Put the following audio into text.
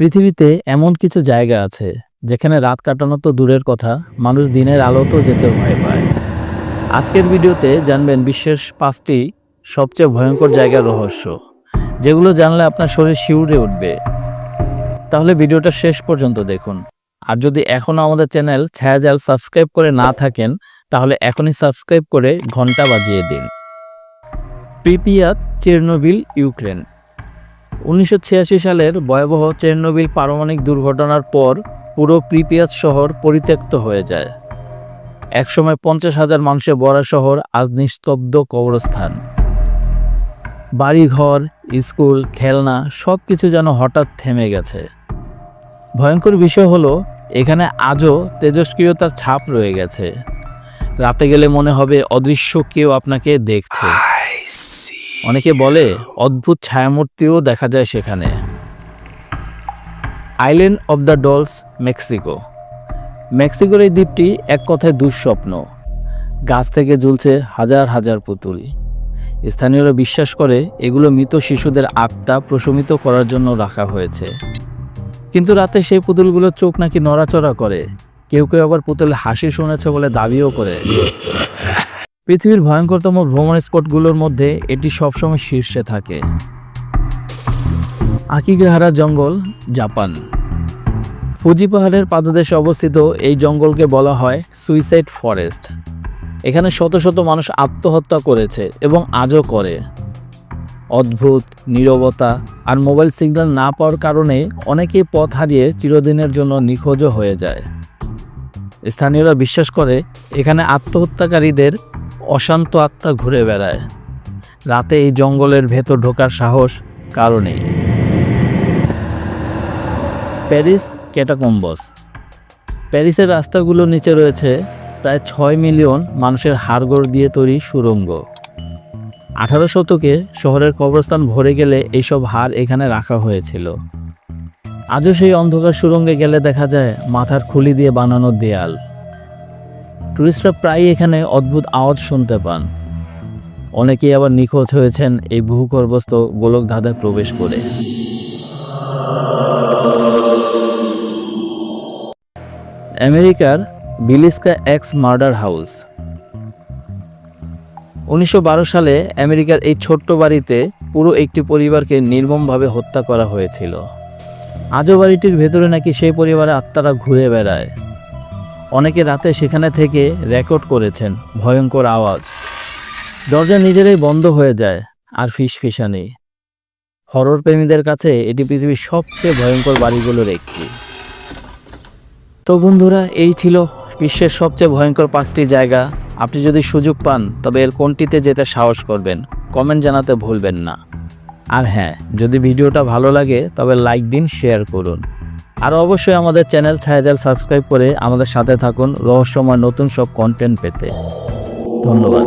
পৃথিবীতে এমন কিছু জায়গা আছে, যেখানে রাত কাটানো তো দূরের কথা, মানুষ দিনের আলোতেও যেতে ভয় পায়। আজকের ভিডিওতে জানবেন বিশ্বের পাঁচটি সবচেয়ে ভয়ঙ্কর জায়গার রহস্য, যেগুলো জানলে আপনার শরীর শিউরে উঠবে। তাহলে ভিডিওটা শেষ পর্যন্ত দেখুন। আর যদি এখনও আমাদের চ্যানেল ছায়াজাল সাবস্ক্রাইব করে না থাকেন, তাহলে এখনই সাবস্ক্রাইব করে ঘণ্টা বাজিয়ে দিন। Pripyat Chernobyl, Ukraine. উনিশশো ছিয়াশি সালের ভয়াবহ চেরনোবিল পারমাণবিক দুর্ঘটনার পর পুরো প্রিপিয়াত শহর পরিত্যক্ত হয়ে যায়। একসময় পঞ্চাশ হাজার মানুষে বড় শহর আজ নিস্তব্ধ কবরস্থান। বাড়িঘর, স্কুল, খেলনা সব কিছু যেন হঠাৎ থেমে গেছে। ভয়ঙ্কর বিষয় হলো, এখানে আজও তেজস্ক্রিয়তার ছাপ রয়ে গেছে। রাতে গেলে মনে হবে অদৃশ্য কেউ আপনাকে দেখছে। অনেকে বলে, অদ্ভুত ছায়ামূর্তিও দেখা যায় সেখানে। Island of the dolls Mexico মেক্সিকোর এই দ্বীপটি এক কথায় দুঃস্বপ্ন। গাছ থেকে ঝুলছে হাজার হাজার পুতুল। স্থানীয়রা বিশ্বাস করে, এগুলো মৃত শিশুদের আত্মা প্রশমিত করার জন্য রাখা হয়েছে। কিন্তু রাতে সেই পুতুলগুলোর চোখ নাকি নড়াচড়া করে। কেউ কেউ আবার পুতুলে হাসি শুনেছে বলে দাবিও করে। পৃথিবীর ভয়ঙ্করতম ভ্রমণ স্পটগুলোর মধ্যে এটি সবসময় শীর্ষে থাকে। আকিগাহারা জঙ্গল, জাপান। ফুজি পাহাড়ের পাদদেশে অবস্থিত এই জঙ্গলকে বলা হয় সুইসাইড ফরেস্ট। এখানে শত শত মানুষ আত্মহত্যা করেছে এবং আজও করে। অদ্ভুত, নীরবতা আর মোবাইল সিগন্যাল না পাওয়ার কারণে অনেকেই পথ হারিয়ে চিরদিনের জন্য নিখোঁজও হয়ে যায়। স্থানীয়রা বিশ্বাস করে, এখানে আত্মহত্যাকারীদের অশান্ত আত্মা ঘুরে বেড়ায়। রাতে এই জঙ্গলের ভেতর ঢোকার সাহস কারণেই প্যারিস, ক্যাটাকম্বস। প্যারিসের রাস্তাগুলোর নিচে রয়েছে প্রায় ছয় মিলিয়ন মানুষের হাড়গোড় দিয়ে তৈরি সুরঙ্গ। আঠারো শতকে শহরের কবরস্থান ভরে গেলে এইসব হাড় এখানে রাখা হয়েছিল। আজও সেই অন্ধকার সুরঙ্গে গেলে দেখা যায় মাথার খুলি দিয়ে বানানো দেয়াল। টুরিস্টরা প্রায়ই এখানে অদ্ভুত আওয়াজ শুনতে পান। অনেকেই আবার নিখোঁজ হয়েছেন এই ভূগর্ভস্থ গোলক ধাঁধায় প্রবেশ করে। আমেরিকার বিলিস্কা এক্স মার্ডার হাউস। উনিশশো বারো সালে আমেরিকার এই ছোট্ট বাড়িতে পুরো একটি পরিবারকে নির্মমভাবে হত্যা করা হয়েছিল। আজও বাড়িটির ভেতরে নাকি সেই পরিবারের আত্মারা ঘুরে বেড়ায়। অনেকে রাতে সেখানে থেকে রেকর্ড করেছেন ভয়ঙ্কর আওয়াজ। দরজা নিজেরাই বন্ধ হয়ে যায় আর ফিসফিসানি। হরর প্রেমীদের কাছে এটি পৃথিবীর সবচেয়ে ভয়ঙ্কর বাড়িগুলোর একটি। তো বন্ধুরা, এই ছিল বিশ্বের সবচেয়ে ভয়ঙ্কর পাঁচটি জায়গা। আপনি যদি সুযোগ পান, তবে এর কোনটিতে যেতে সাহস করবেন, কমেন্ট জানাতে ভুলবেন না। আর হ্যাঁ যদি ভিডিওটা ভালো লাগে, তবে লাইক দিন, শেয়ার করুন। আর অবশ্যই আমাদের চ্যানেল ছায়াজাল সাবস্ক্রাইব করে আমাদের সাথে থাকুন রহস্যময় নতুন সব কন্টেন্ট পেতে। ধন্যবাদ।